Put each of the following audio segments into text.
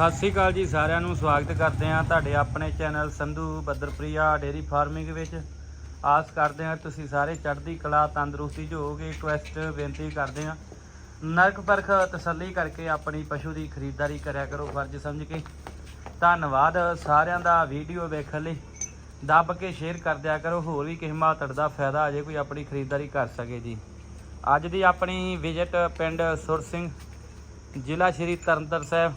ਸਤਿ ਸ੍ਰੀ ਅਕਾਲ ਜੀ, ਸਾਰਿਆਂ ਨੂੰ ਸਵਾਗਤ ਕਰਦੇ ਹਾਂ ਤੁਹਾਡੇ ਆਪਣੇ ਚੈਨਲ ਸੰਧੂ ਬੱਦਰਪ੍ਰਿਆ ਡੇਰੀ ਫਾਰਮਿੰਗ ਵਿੱਚ। ਆਸ ਕਰਦੇ ਹਾਂ ਤੁਸੀਂ ਸਾਰੇ ਚੜ੍ਹਦੀ ਕਲਾ, ਤੰਦਰੁਸਤੀ 'ਚ ਹੋਵੋਗੇ ਰਿਕੁਐਸਟ ਬੇਨਤੀ ਕਰਦੇ ਹਾਂ। ਨਰਕ ਪਰਖ ਤਸੱਲੀ ਕਰਕੇ ਆਪਣੀ ਪਸ਼ੂ ਦੀ ਖਰੀਦਦਾਰੀ ਕਰਿਆ ਕਰੋ, ਫਰਜ਼ ਸਮਝ ਕੇ। ਧੰਨਵਾਦ ਸਾਰਿਆਂ ਦਾ ਵੀਡੀਓ ਵੇਖਣ ਲਈ। ਦੱਬ ਕੇ ਸ਼ੇਅਰ ਕਰ ਦਿਆ ਕਰੋ, ਹੋਰ ਵੀ ਕਿਸੇ ਮਾਤੜ ਦਾ ਫਾਇਦਾ ਆ ਜੇ ਕੋਈ ਆਪਣੀ ਖਰੀਦਦਾਰੀ ਕਰ ਸਕੇ ਜੀ। ਅੱਜ ਦੀ ਆਪਣੀ ਵਿਜ਼ਿਟ ਪਿੰਡ ਸੁਰ ਸਿੰਘ, ਜ਼ਿਲ੍ਹਾ ਸ਼੍ਰੀ ਤਰਨਤਾਰਨ ਸਾਹਿਬ।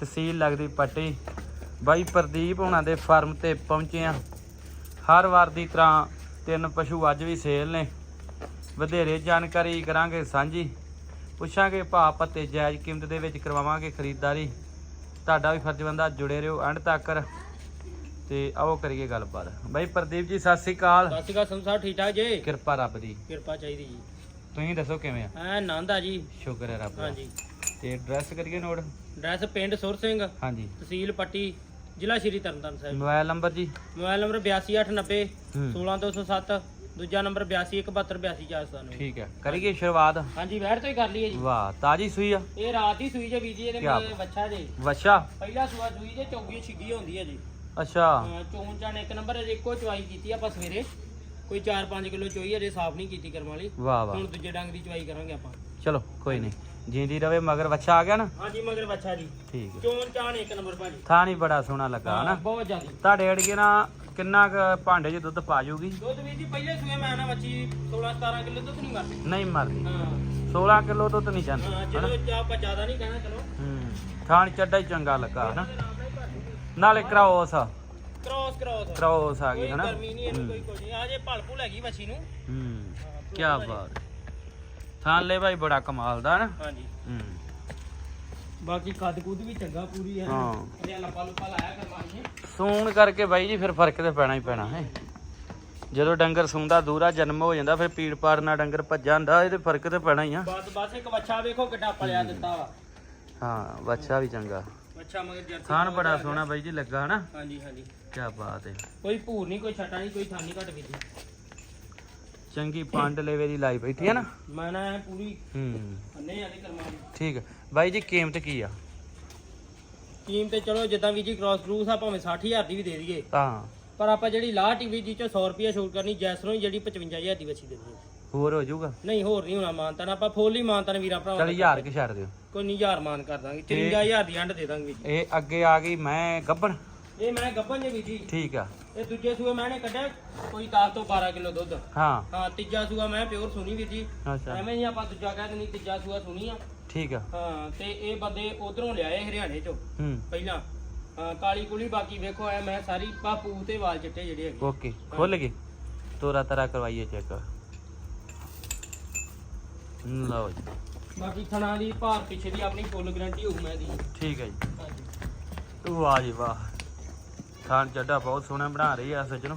ਤਹਿਸੀਲ ਲੱਗਦੀ ਪੱਟੀ। ਬਾਈ ਪ੍ਰਦੀਪ ਹੁਣਾਂ ਦੇ ਫਾਰਮ ਤੇ ਪਹੁੰਚੇ ਆ। ਹਰ ਵਾਰ ਦੀ ਤਰ੍ਹਾਂ ਤਿੰਨ ਪਸ਼ੂ ਅੱਜ ਵੀ ਸੇਲ ਨੇ। ਵਧੇਰੇ ਜਾਣਕਾਰੀ ਕਰਾਂਗੇ ਸਾਂਝੀ। ਪੁੱਛਾਂਗੇ ਭਾਅ ਪੱਤੇ ਜਾਇਜ਼ ਕੀਮਤ ਦੇ ਵਿੱਚ ਕਰਵਾਵਾਂਗੇ ਖਰੀਦਦਾਰੀ। ਤੁਹਾਡਾ ਵੀ ਫਰਜ਼ ਬੰਦਾ ਜੁੜੇ ਰਹੋ ਐਂਡ ਤੱਕ। ਤੇ ਆਓ ਕਰੀਏ ਗੱਲਬਾਤ। ਬਾਈ ਪ੍ਰਦੀਪ ਜੀ ਸਤਿ ਸ੍ਰੀ ਅਕਾਲ। ਸਤਿ ਸ਼੍ਰੀ ਅਕਾਲ ਸੰਸਾਰ ਠੀਕ ਠਾਕ ਜੀ? ਕਿਰਪਾ ਰੱਬ ਦੀ। ਕਿਰਪਾ ਚਾਹੀਦੀ ਜੀ। ਤੁਸੀਂ ਦੱਸੋ ਕਿਵੇਂ ਆ? ਐ ਆਨੰਦ ਆ ਜੀ। ਸ਼ੁਕਰ ਹੈ ਰੱਬ ਦਾ। ਹਾਂਜੀ। ਤੇ ਐਡਰੈਸ ਕਰੀਏ ਨੋਟ? ਐਡਰੈਸ ਪਿੰਡ ਸੁਰ ਸਿੰਘ ਹਾਂਜੀ। ਤਹਿਸੀਲ ਪੱਟੀ ਜ਼ਿਲ੍ਹਾ ਸ਼੍ਰੀ ਤਰਨਤਾਰਨ ਸਾਹਿਬ। ਮੋਬਾਈਲ ਨੰਬਰ ਜੀ। ਮੋਬਾਈਲ ਨੰਬਰ 8289 ਹੂੰ। 16207 ਦੂਜਾ ਨੰਬਰ 8217282497 ਠੀਕ ਹੈ। ਕਰੀਏ ਸ਼ੁਰੂਆਤ। ਹਾਂਜੀ ਵੈਰ ਤੋਂ ਹੀ ਕਰ ਲਈਏ ਜੀ। ਵਾਹ ਤਾਜੀ ਸੂਈ ਆ। ਇਹ ਰਾਤ ਦੀ ਸੂਈ ਜੇ ਬੀਜੀ ਇਹਦੇ ਕਿਆ ਬੱਚਾ ਜੇ। ਵਛਾ? ਪਹਿਲਾ ਸੂਆ ਸੂਈ ਜੇ ਚੌਗੀ ਛਿੱਗੀ ਹੁੰਦੀ ਹੈ ਜੀ। ਅੱਛਾ। ਹਾਂ, ਚੋਣ ਚਾਣ ਇੱਕ ਨੰਬਰ ਅਜੇ ਇੱਕੋ ਚਵਾਈ ਕੀਤੀ ਆਪਾਂ ਸਵੇਰੇ। ਕੋਈ 4-5 ਕਿਲੋ ਚੋਈ ਅਜੇ ਸਾਫ਼ ਨਹੀਂ ਕੀਤੀ ਕਰਮ ਵਾਲੀ। ਵਾਹ ਵਾਹ। ਹੁਣ ਦੂਜੇ ਡੰਗ ਦੀ ਚਵਾਈ ਕਰਾਂਗੇ ਆਪਾਂ। ਚਲੋ ਕੋਈ ਨਹੀਂ। ਜਿੰਦੀ ਰਵੇ ਮਗਰ ਵਛਾ ਆ ਗਿਆ ਨਾ? ਹਾਂਜੀ ਮਗਰ ਬੱਚਾ ਜੀ। ਠੀਕ ਹੈ। ਚੋਣ ਚਾਣ ਇੱਕ ਨੰਬਰ ਭਾਜੀ। ਥਾਂ ਨਹੀਂ ਬੜਾ ਸੋਹਣਾ ਲੱਗਾ ਹਨਾ? ਬਹੁਤ ਜ਼ਿਆਦਾ। ਤੁਹਾਡੇ ਅੜਗੇ ਨਾ ਕਿੰਨਾ ਕੁ ਭਾਂਡੇ 'ਚ ਦੁੱਧ ਪਾ ਜੂਗੀ? ਦੁੱਧ ਵੀ ਜੀ ਪਹਿਲੇ ਸੂਏ ਮੈਂ ਨਾ ਬੱਚੀ 16 17 ਕਿਲੋ ਦੁੱਧ ਨਹੀਂ ਮਰਦੀ। ਨਹੀਂ ਮਰਦੀ। ਹਾਂ। 16 ਕਿਲੋ ਦੁੱਧ ਨਹੀਂ ਜਾਂਦੀ ਹਾਂ ਜਦੋਂ ਆਪਾਂ ਜ਼ਿਆਦਾ ਨਹੀਂ ਕਹਿਣਾ ਚਲੋ। ਹੂੰ। ਥਾਣ ਚੱਡਾ ਹੀ ਚੰਗਾ ਲੱਗਾ ਹਨਾ? ਨਾਲੇ ਕਰਾਉਸ ਕ੍ਰੋਸ ਆ ਗਈ ਹਨਾ? ਗਰਮੀ ਨਹੀਂ ਇਹਨੂੰ ਕੋਈ ਕੁਝ ਨਹੀਂ ਆ ਜੇ ਭਲ ਭੁਲ ਹੈਗੀ ਬੱਚੀ ਨੂੰ। ਹੂੰ। ਕੀ ਬਾਤ। ਥਾਂ ਲੈ ਭਾਈ ਬੜਾ ਕਮਾਲ ਦਾ ਨਾ ਹਾਂਜੀ। ਹੂੰ। ਬਾਕੀ ਕੱਦ ਕੁੱਦ ਵੀ ਚੰਗਾ ਪੂਰੀ ਹੈ। ਹਾਂ। ਇਹ ਲੱਪਾ ਲੁੱਪਾ ਲਾਇਆ ਕਰਮਾਨੀ ਸੂਣ ਕਰਕੇ ਬਾਈ ਜੀ ਫਿਰ ਫ਼ਰਕ ਤੇ ਪੈਣਾ ਹੀ ਪੈਣਾ ਹੈ? ਜਦੋਂ ਡੰਗਰ ਸੂੰਦਾ ਦੂਰਾ ਜਨਮ ਹੋ ਜਾਂਦਾ ਫਿਰ ਪੀੜ ਪਾੜ ਨਾਲ ਡੰਗਰ ਭੱਜ ਜਾਂਦਾ ਇਹਦੇ ਫ਼ਰਕ ਤੇ ਪੈਣਾ ਹੀ ਆ। ਬਸ ਬਸ ਇੱਕ ਬੱਚਾ ਵੇਖੋ ਕਿੱਡਾ ਪਲਿਆ ਦਿੱਤਾ ਵਾ। ਹਾਂ ਬੱਚਾ ਵੀ ਚੰਗਾ। ਬੱਚਾ ਮਗਰ ਜਰਸੀ ਥਾਣ ਬੜਾ ਸੋਹਣਾ ਬਾਈ ਜੀ ਲੱਗਾ ਹਨਾ? ਹਾਂਜੀ ਹਾਂਜੀ। ਕੀ ਬਾਤ ਹੈ ਕੋਈ ਭੂਰ ਨਹੀਂ ਕੋਈ ਛਟਾ ਨਹੀਂ ਕੋਈ ਥਾਨੀ ਘਟ ਵੀ ਚੰਗੀ ਪੰਡ ਲੇਵੇ ਦੀ ਲਾਈ ਬੈਠੀ ਹੈ ਨਾ? ਮੈਂ ਨਾ ਐਂ ਪੂਰੀ ਹੂੰ। ਅੰਨੇ ਆਦੀ ਕਰਮਾਨੀ ਠੀਕ ਹੈ ਬਾਈ ਜੀ ਕੀਮਤ ਕੀ ਆ? ਟੀਮ ਤੇ ਚਲੋ ਜਿੱਦਾਂ ਵੀ ਜੀ ਕ੍ਰਾਸ ਕਰੂਸ ਆ ਭਾਵੇਂ 60000 ਦੀ ਵੀ ਦੇ ਦਈਏ। ਤਾਂ। ਪਰ ਆਪਾਂ ਜਿਹੜੀ ਲਾਹ ਟੀਵੀ ਜੀ ਚੋਂ 100 ਰੁਪਏ ਛੋਟ ਕਰਨੀ ਜੈਸਰੋਂ ਹੀ ਜਿਹੜੀ 55000 ਦੀ ਬੱਚੀ ਦੇ ਦਿਓ ਹੋਰ ਹੋ ਜਾਊਗਾ। ਨਹੀਂ ਹੋਰ ਨਹੀਂ ਹੋਣਾ ਮਾਨਤਾ ਨਾ ਆਪਾਂ ਫੁੱਲ ਹੀ ਮਾਨਤਾ ਨੇ ਵੀਰਾਂ ਚਲ ਭਰਾਵਾਂ ਹਜ਼ਾਰ ਕਿ ਛੱਡ ਦਿਓ। ਕੋਈ ਨਹੀਂ ਹਜ਼ਾਰ ਮਾਨ ਕਰ ਦਾਂਗੇ। 53000 ਦੀ ਅੰਡ ਦੇ ਦਾਂਗੇ ਜੀ। ਇਹ ਅੱਗੇ ਆ ਗਈ ਮੈਂ ਗੱਬਣ। ਇਹ ਮੈਂ ਗੱਭਣ ਜੇ ਵੀ ਜੀ। ਠੀਕ ਆ। ਇਹ ਦੂਜੇ ਸੂਏ ਮੈਂ ਨੇ ਕੱਢਿਆ ਕੋਈ 10 ਤੋਂ 12 ਕਿਲੋ ਦੁੱਧ। ਹਾਂ। ਹਾਂ ਤੀਜਾ ਸੂਆ ਮੈਂ ਪਿਓਰ ਸੁਣੀ ਵੀ ਜੀ। ਅੱਛਾ। ਐਵੇਂ ਨਹੀਂ ਆਪਾਂ ਦੂਜਾ ਕਹਿ ਦਿੰਦੀ ਤੀਜਾ ਸੂਆ ਸੁਣੀ ਆ। ਠੀਕ ਆ। ਹਾਂ ਤੇ ਇਹ ਬੰਦੇ ਉਧਰੋਂ ਲਿਆਏ ਹਰਿਆਣੇ ਚੋਂ। ਹੂੰ। ਪਹਿਲਾਂ। ਹਾਂ ਕਾਲੀ ਕੁਲੀ ਬਾਕੀ ਵੇਖੋ ਐ ਮੈਂ ਸਾਰੀ ਪਾਪੂ ਤੇ ਵਾਲ ਚਿੱਟੇ ਜਿਹੜੇ ਹੈਗੇ। ਓਕੇ ਖੁੱਲ ਗਏ। ਤੋਰਾ ਤਰਾ ਕਰਵਾਈਏ ਚੈੱਕ। ਲਓ ਜੀ। ਬਾਕੀ ਥਣਾ ਦੀ ਭਾਰ ਪਿੱਛੇ ਦੀ ਆਪਣੀ ਫੁੱਲ ਗਾਰੰਟੀ ਹੋਊ ਮੈਂ ਦੀ। ਠੀਕ ਹੈ ਜੀ। ਹਾਂਜੀ। ਵਾਹ ਜੀ ਵਾਹ। ਖਾਣ ਚੱਡਾ ਬਹੁਤ ਸੋਹਣਾ ਬਣਾ ਰਹੀ ਆ ਸੱਜਣੋ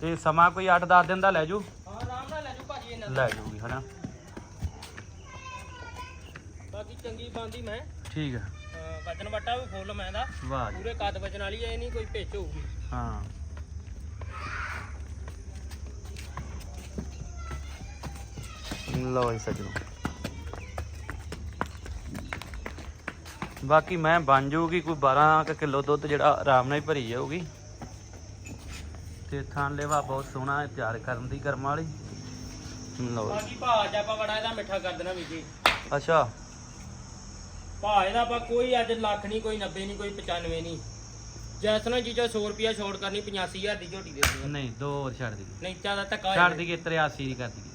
ਤੇ ਸਮਾਂ ਕੋਈ 8-10 ਦਿਨ ਦਾ ਲੈ ਜੂ? ਹਾਂ ਆਰਾਮ ਨਾਲ ਲੈ ਜੂ ਭਾਜੀ ਇਹਨਾਂ ਲੈ ਜੂਗੀ ਹਨਾ? ਬਾਕੀ ਚੰਗੀ ਬੰਦੀ ਮੈਂ। ਠੀਕ ਹੈ। ਵਜਨ ਵਟਾ ਵੀ ਫੁੱਲ ਮੈਂ ਦਾ। ਵਾਹ ਜੀ। ਪੂਰੇ ਕੱਦ ਵਜਨ ਵਾਲੀ ਐ ਨਹੀਂ ਕੋਈ ਭੇਚ ਹੋਊਗੀ। ਹਾਂ। ਲਓ ਜੀ ਸੱਜਣੋ। ਬਾਕੀ ਮੈਂ ਬਣ ਜਾਊਗੀ ਕੋਈ 12 ਕਿਲੋ ਦੁੱਧ ਜਿਹੜਾ ਆਰਾਮ ਨਾਲ ਹੀ ਭਰੀ ਜਾਊਗੀ। ਤੇ ਥਾਂ ਲੈਵਾ ਬਹੁਤ ਸੋਹਣਾ ਹੈ ਤਿਆਰ ਕਰਨ ਦੀ ਕਰਮ ਵਾਲੀ। ਲਓ। ਬਾਕੀ ਭਾਅ ਅੱਜ ਆਪਾਂ ਬੜਾ ਇਹਦਾ ਮਿੱਠਾ ਕਰ ਦੇਣਾ ਵੀਰ ਜੀ। ਅੱਛਾ। ਭਾਅ ਇਹਦਾ ਆਪਾਂ ਕੋਈ ਅੱਜ ਲੱਖ ਨਹੀਂ ਕੋਈ 90 ਨਹੀਂ ਕੋਈ 95 ਨਹੀਂ। ਜੈਸਨਾ ਜੀ ਚੋ 100 ਰੁਪਿਆ ਛੋੜ ਕਰਨੀ 85000 ਦੀ ਝੋਟੀ ਦੇ ਦਿਓ। ਨਹੀਂ ਦੋ ਹੋਰ ਛੱਡ ਦੀ ਨਹੀਂ ਤਾਂ ਧੱਕਾ ਛੱਡ ਦੀਏ 83 ਦੀ ਕਰ ਦਈਏ।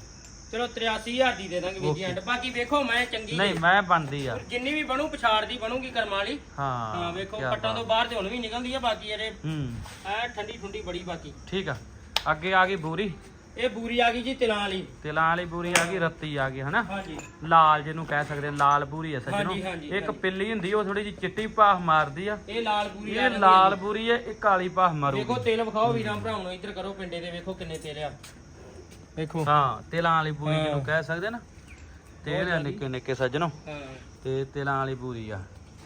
ਚਲੋ 83000 ਦੀ ਦੇ ਦਾਂਗੇ ਵੀਰ ਜੀ. ਐਂਡ ਬਾਕੀ ਵੇਖੋ ਮੈਂ ਚੰਗੀ ਨਹੀਂ ਮੈਂ ਬਣਦੀ ਆ। ਜਿੰਨੀ ਵੀ ਬਣੂ ਪਛਾੜ ਦੀ ਬਣੂਗੀ ਕਰਮਾਂ ਵਾਲੀ। ਹਾਂ ਹਾਂ ਵੇਖੋ ਕਿਆ ਪੱਟਾਂ ਤੋਂ। ਬਾਹਰ ਤੇ ਹੁਣ ਵੀ ਨਿਕਲਦੀ ਆ ਬਾਕੀ ਇਹਦੇ ਹੂੰ। ਐ ਠੰਡੀ ਠੁੰਡੀ ਬੜੀ ਬਾਕੀ। ਠੀਕ ਆ। ਅੱਗੇ ਆ ਗਈ ਬੂਰੀ। ਇਹ ਬੂਰੀ ਆ ਗਈ ਜੀ ਤਿਲਾਂ ਵਾਲੀ। ਤਿਲਾਂ ਵਾਲੀ ਬੂਰੀ ਆ ਗਈ ਰੱਤੀ ਆ ਗਈ ਹਨਾ? ਹਾਂਜੀ। ਲਾਲ ਜਿਹਨੂੰ ਕਹਿ ਸਕਦੇ ਆ, ਲਾਲ ਬੂਰੀ ਆ ਸੱਜਣੋ। ਹਾਂਜੀ, ਹਾਂਜੀ, ਇੱਕ। ਪਿੱਲੀ ਹੁੰਦੀ ਉਹ ਥੋੜੀ ਜਿਹੀ ਚਿੱਟੀ ਪਾਹ ਮਾਰਦੀ ਆ। ਇਹ ਲਾਲ ਬੂਰੀ ਆ ਇਹ ਜਾਂਦੀ ਲਾਲ ਆ ਜੀ। ਬੂਰੀ ਹੈ ਇਹ ਕਾਲੀ ਪਾਹ ਵੇਖੋ ਮਾਰੂਗੀ ਤੇਲ ਵਿਖਾਓ ਵੀਰਾਂ ਭਰਾਵਾਂ ਨੂੰ ਇੱਧਰ ਕਰੋ ਪਿੰਡੇ ਦੇ ਵੇਖੋ ਕਿੰਨੇ ਤੇਲ ਆ। ਵੇਖੋ ਹਾਂ ਤਿਲਾਂ ਵਾਲੀ ਹਾਂ। ਜਿਹਨੂੰ ਕਹਿ ਸਕਦੇ ਨਾ। ਤੇਲ ਆ। ਨਿੱਕੇ ਨਿੱਕੇ ਸੱਜਣੋ। ਹਾਂ। ਤੇ ਤਿਲਾਂ ਵਾਲੀ ਬੂਰੀ ਆ।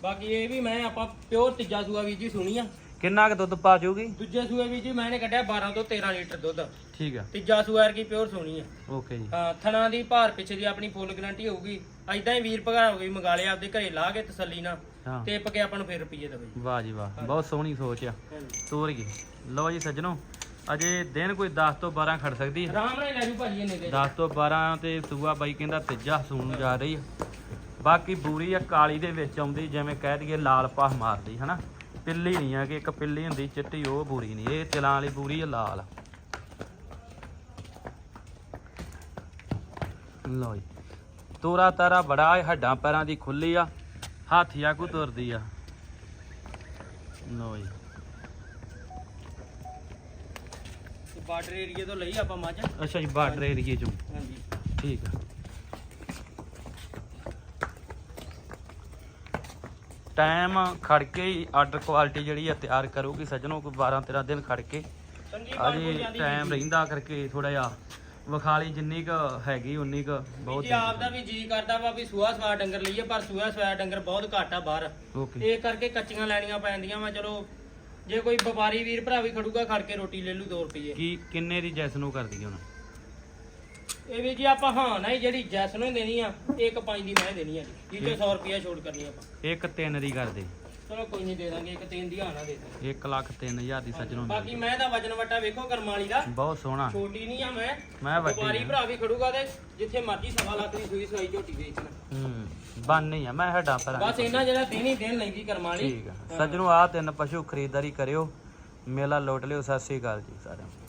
ਬਾਕੀ ਇਹ ਵੀ ਮੈਂ ਆਪਾਂ ਪਿਓਰ ਤੀਜਾ ਸੂਆ ਵੀਰ ਜੀ ਸੁਣੀ ਆ। ਕਿੰਨਾ ਕੁ ਦੁੱਧ ਪਾ ਜਾਊਗੀ ਦੂਜੇ ਸੂਏ ਵੀ ਜੀ ਮੈਂ ਨੇ ਕੱਢਿਆ 12 ਤੋਂ 13 ਲੀਟਰ ਦੁੱਧ। ਠੀਕ ਆ। ਤੀਜਾ ਸੂਆ ਕੀ ਪਿਓਰ ਸੋਣੀ ਆ। ਓਕੇ ਜੀ। ਹਾਂ ਥਣਾ ਦੀ ਭਾਰ ਪਿੱਛੇ ਦੀ ਆਪਣੀ ਫੁੱਲ ਗਾਰੰਟੀ ਹੋਊਗੀ। ਐਦਾਂ ਹੀ ਵੀਰ ਭਗਾ ਹੋ ਗਈ ਮੰਗਾ ਲਿਆ ਆਪਦੇ ਘਰੇ ਲਾ ਕੇ ਤਸੱਲੀ ਨਾਲ। ਟਿੱਪ ਕੇ ਆਪਾਂ ਨੂੰ ਫਿਰ ਰੁਪਈਏ ਦੇਵੇ। ਵਾਹ ਜੀ ਵਾਹ ਬਹੁਤ ਸੋਹਣੀ ਸੋਚ ਆ। ਤੋਰੀਏ ਲਓ ਜੀ ਸੱਜਣੋ ਅਜੇ ਦਿਨ ਕੋਈ 10 ਤੋਂ 12 ਖੜ ਸਕਦੀ ਹੈ। ਆਰਾਮ ਨਾਲ ਹੀ ਲੈ ਜੂ ਭਾਜੀ ਇਹਨੇ ਦੇ 10 ਤੋਂ 12 ਤੇ ਸੂਆ ਬਾਈ ਕਹਿੰਦਾ ਤੀਜਾ ਸੂਣ ਨੂੰ ਜਾ ਰਹੀ ਆ। ਬਾਕੀ ਬੂਰੀ ਆ ਕਾਲੀ ਦੇ ਵਿੱਚ ਆਉਂਦੀ ਜਿਵੇਂ ਕਹਿ ਦਈਏ ਲਾਲ ਪਾਹ ਮਾਰਦੀ ਹਨਾ? ਪਿੱਲੀ ਨਹੀਂ ਆ ਕਿ ਇੱਕ ਪਿੱਲੀ ਹੁੰਦੀ ਚਿੱਟੀ ਉਹ ਬੂਰੀ ਨਹੀਂ। ਇਹ ਤਿਲਾਂ ਵਾਲੀ ਬੂਰੀ ਆ ਲਾਲ। ਲਓ ਜੀ। ਤੋਰਾ ਤਾਰਾ ਬੜਾ ਹੱਡਾਂ ਪੈਰਾਂ ਦੀ ਖੁੱਲੀ ਆ ਹਾਥੀਆ ਕੋ ਤੁਰਦੀ ਆ। ਲਓ ਜੀ। ਬਾਰਡਰ ਏਰੀਆ ਤੋਂ ਲਈ ਆਪਾਂ ਮੱਝ। ਅੱਛਾ ਜੀ ਬਾਰਡਰ ਏਰੀਏ ਚੋਂ। ਹਾਂਜੀ। ਠੀਕ ਆ। ਟਾਈਮ ਖੜ ਕੇ ਹੀ ਆਰਡਰ ਕੁਆਲਿਟੀ ਜਿਹੜੀ ਆ ਤਿਆਰ ਕਰੂਗੀ ਸੱਜਣੋ ਕੋਈ 12 13 ਦਿਨ ਖੜ ਕੇ ਅਜੇ ਟਾਈਮ ਰਹਿੰਦਾ ਕਰਕੇ ਥੋੜਾ ਜਿਹਾ ਵਿਖਾਲੀ ਜਿੰਨੀ ਕ ਹੈਗੀ ਉਨੀ ਕ ਬਹੁਤ ਜੀ ਆਪ ਦਾ ਵੀ ਜੀ ਕਰਦਾ ਵਾ ਵੀ ਸੂਆ ਸਵਾ ਡੰਗਰ ਲਈਏ ਪਰ ਸੂਆ ਸਵਾ ਡੰਗਰ ਬਹੁਤ ਘੱਟ ਆ ਬਾਹਰ। ਇਹ ਕਰਕੇ ਕੱਚੀਆਂ ਲੈਣੀਆਂ ਪੈਂਦੀਆਂ ਵਾ ਚਲੋ ਜੇ ਕੋਈ ਵਪਾਰੀ ਵੀਰ ਭਰਾ ਵੀ ਖੜੂਗਾ ਖੜ ਕੇ ਰੋਟੀ ਲੈ ਲੂ 2 ਰੁਪਏ ਕੀ ਕਿੰਨੇ ਦੀ ਜੈਸ ਨੂੰ ਕਰਦੀ ਹੁਣ ਇਹ ਵੀ ਜੀ ਆਪਾਂ ਹਾਂ ਨਾ ਜਿਹੜੀ ਜੈਸ ਨੂੰ ਦੇਣੀ ਆ ਇੱਕ ਪੰਜ ਦੀ ਮੈਂ ਦੇਣੀ ਆ ਜੀ। ਜਿਹਦੇ 100 ਰੁਪਿਆ ਛੋੜ ਕਰਨੀ ਆਪਾਂ। ਇੱਕ ਤਿੰਨ ਦੀ ਕਰਦੇ। ਚਲੋ ਕੋਈ ਨਹੀਂ ਦੇ ਦਾਂਗੇ ਇੱਕ ਤਿੰਨ ਦੀ ਹਾਨਾ ਦੇ ਦਾਂਗੇ। 1 ਲੱਖ 3000 ਦੀ ਸੱਜਣੋ ਬਾਕੀ ਮੈਂ ਦਾ ਵਜਨ ਵਟਾ ਵੇਖੋ ਕਰਮਾਲੀ ਦਾ। ਬਹੁਤ ਸੋਹਣਾ। ਛੋਟੀ ਨਹੀਂ ਆ ਮੈਂ। ਮੈਂ ਵੱਡੀ ਵਪਾਰੀ ਆ। ਭਰਾ ਵੀ ਖੜੂਗਾ ਤੇ ਜਿੱਥੇ ਮਰਜ਼ੀ ਸਵਾ ਲੱਖ ਦੀ ਸੂਈ ਸਵਾਈ ਝੋਟੀ ਵੇਚਣ। ਹੂੰ ਬਣ ਨਹੀਂ ਆ ਮੈਂ ਹੱਡਾਂ ਬਸ ਪੈਰਾਂ ਇਹਨਾਂ ਜਿਹੜਾ ਦਿਨ ਹੀ ਦਿਨ ਲੈਂਦੀ ਕਰਮਾਲੀ ਠੀਕ ਆ। ਸੱਜਣੋ ਆ ਤਿੰਨ ਪਸ਼ੂ ਖਰੀਦਦਾਰੀ ਕਰਿਓ। ਮੇਲਾ ਲੋਟ ਲਿਓ ਸਤਿ ਸ੍ਰੀ ਅਕਾਲ ਜੀ ਸਾਰਿਆਂ ਨੂੰ।